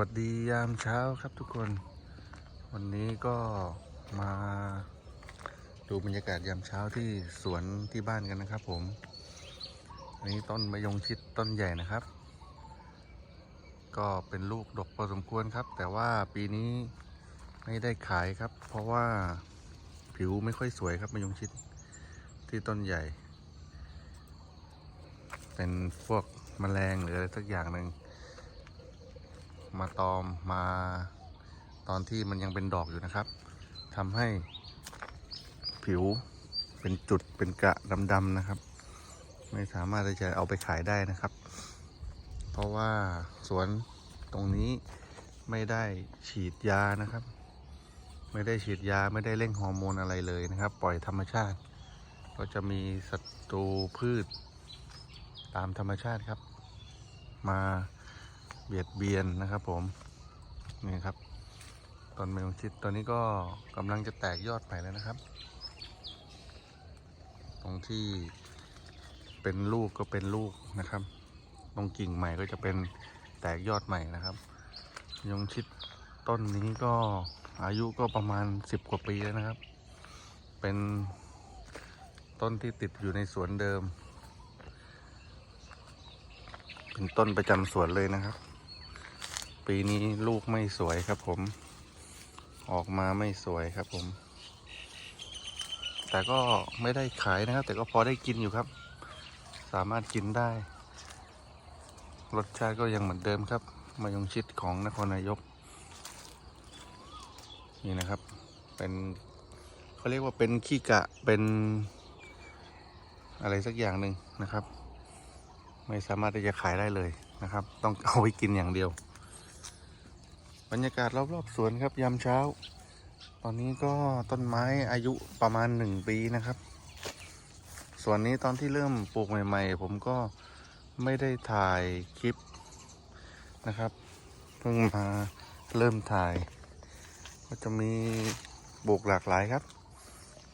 วัสดียามเช้าครับทุกคน วันนี้ก็มาดูบรรยากาศยามเช้าที่สวนที่บ้านกันนะครับผม อันนี้ต้นมะยงชิดต้นใหญ่นะครับ ก็เป็นลูกดกพอสมควรครับ แต่ว่าปีนี้ไม่ได้ขายครับ เพราะว่าผิวไม่ค่อยสวยครับมะยงชิดที่ต้นใหญ่ เป็นพวกแมลงหรืออะไรสักอย่างหนึ่ง มาตอมมาตอนที่มันยังเป็นดอกอยู่นะครับทำให้ผิวเป็นจุดเป็นกระดำๆนะครับ ไม่สามารถที่จะเอาไปขายได้นะครับ เพราะว่าสวนตรงนี้ไม่ได้ฉีดยานะครับ ไม่ได้ฉีดยาไม่ได้เร่งฮอร์โมนอะไรเลยนะครับ ปล่อยธรรมชาติ ก็จะมีศัตรูพืชตามธรรมชาติครับ มา เบียดเบียนนะครับผมนี่ครับต้นเมะยงชิดตอนนี้ก็กำลังจะแตกยอดใหม่แล้วนะครับ ตรงที่เป็นลูกก็เป็นลูกนะครับ ตรงกิ่งใหม่ก็จะเป็นแตกยอดใหม่นะครับมะยงชิดต้นนี้ก็อายุก็ประมาณสิบกว่าปีแล้วนะครับ เป็นต้นที่ติดอยู่ในสวนเดิม เป็นต้นประจำสวนเลยนะครับ ปีนี้ลูกไม่สวยครับผม ออกมาไม่สวยครับผม แต่ก็ไม่ได้ขายนะครับ แต่ก็พอได้กินอยู่ครับ สามารถกินได้ รสชาติก็ยังเหมือนเดิมครับมายงชิดของนครนายก นี่นะครับ เป็นเขาเรียกว่าเป็นขี้กะเป็นอะไรสักอย่างหนึ่งนะครับ ไม่สามารถที่จะขายได้เลยนะครับ ต้องเอาไว้กินอย่างเดียว บรรยากาศรอบๆสวนครับยามเช้า ตอนนี้ก็ต้นไม้อายุประมาณหนึ่งปีนะครับส่วนนี้ตอนที่เริ่มปลูกใหม่ ๆ ผมก็ไม่ได้ถ่ายคลิปนะครับ เพิ่งมาเริ่มถ่าย ก็จะมีปลูกหลากหลายครับ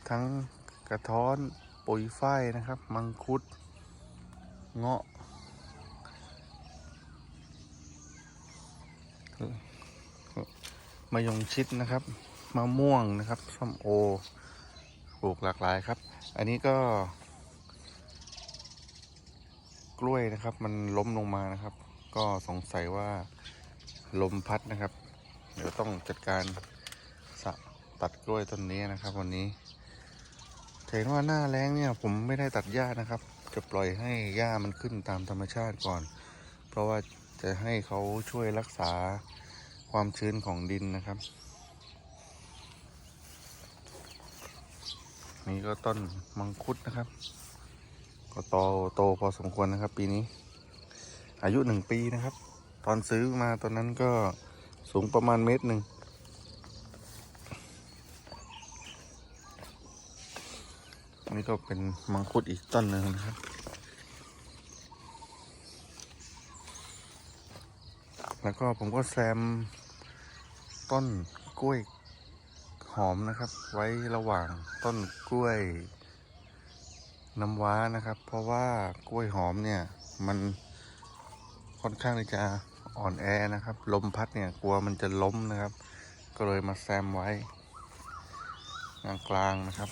ทั้งกระท้อนปุยฝ้ายนะครับ มังคุด เงาะ มะยงชิดนะครับมะม่วงนะครับส้มโอปลูกหลากหลายครับ อันนี้ก็ กล้วยนะครับ มันล้มลงมานะครับ ก็สงสัยว่าลมพัดนะครับ เดี๋ยวต้องจัดการสะตัดกล้วยต้นนี้นะครับ วันนี้เห็นว่าหน้าแล้งเนี่ยผมไม่ได้ตัดหญ้านะครับ จะปล่อยให้หญ้ามันขึ้นตามธรรมชาติก่อน เพราะว่าจะให้เขาช่วยรักษา ความชื้นของดินนะครับ นี่ก็ต้นมังคุดนะครับ ก็โตโตพอสมควรนะครับ ปีนี้ อายุหนึ่งปีนะครับ ตอนซื้อมาตอนนั้นก็สูงประมาณเมตรหนึ่งนี่ก็เป็นมังคุดอีกต้นหนึ่งนะครับ แล้วก็ผมก็แซมต้นกล้วยหอมนะครับ ไว้ระหว่างต้นกล้วยน้ำว้านะครับ เพราะว่ากล้วยหอมเนี่ยมันค่อนข้างที่จะอ่อนแอนะครับ ลมพัดเนี่ยกลัวมันจะล้มนะครับ ก็เลยมาแซมไว้กลางๆนะครับ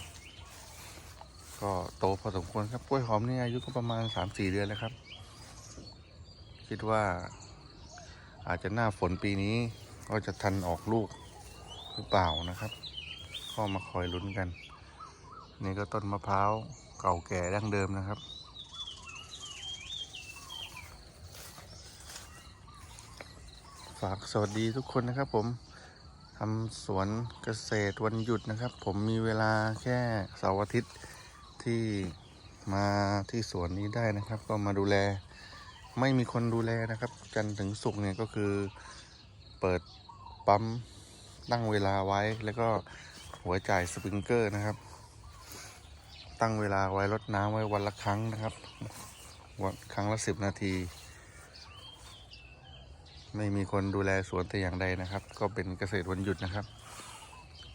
ก็โตพอสมควรครับกล้วยหอมนี่อายุก็ประมาณสามสี่เดือนแล้วครับ คิดว่า อาจจะหน้าฝนปีนี้ ก็จะทันออกลูกหรือเปล่านะครับ ก็มาคอยลุ้นกัน นี่ก็ต้นมะพร้าวเก่าแก่ดั้งเดิมนะครับ ฝากสวัสดีทุกคนนะครับผมทำสวนเกษตรวันหยุดนะครับ ผมมีเวลาแค่เสาร์อาทิตย์ที่มาที่สวนนี้ได้นะครับ ก็มาดูแล ไม่มีคนดูแลนะครับ จันถึงศุกเนี่ยก็คือเปิดปั๊มตั้งเวลาไว้แล้วก็หัวจ่ายสปริงเกอร์นะครับ ตั้งเวลาไว้รดน้ำไว้วันละครั้งนะครับ วันครั้งละสิบนาที ไม่มีคนดูแลสวนแต่อย่างใดนะครับ ก็เป็นเกษตรวันหยุดนะครับ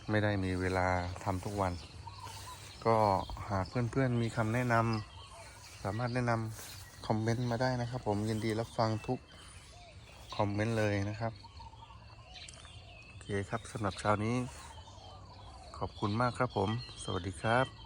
ไม่ได้มีเวลาทำทุกวัน ก็หากเพื่อนๆมีคำแนะนำสามารถแนะนำ คอมเมนต์มาได้นะครับ ผมยินดีรับฟังทุกคอมเมนต์เลยนะครับโอเคครับสำหรับเชาวนี้ ขอบคุณมากครับผม สวัสดีครับ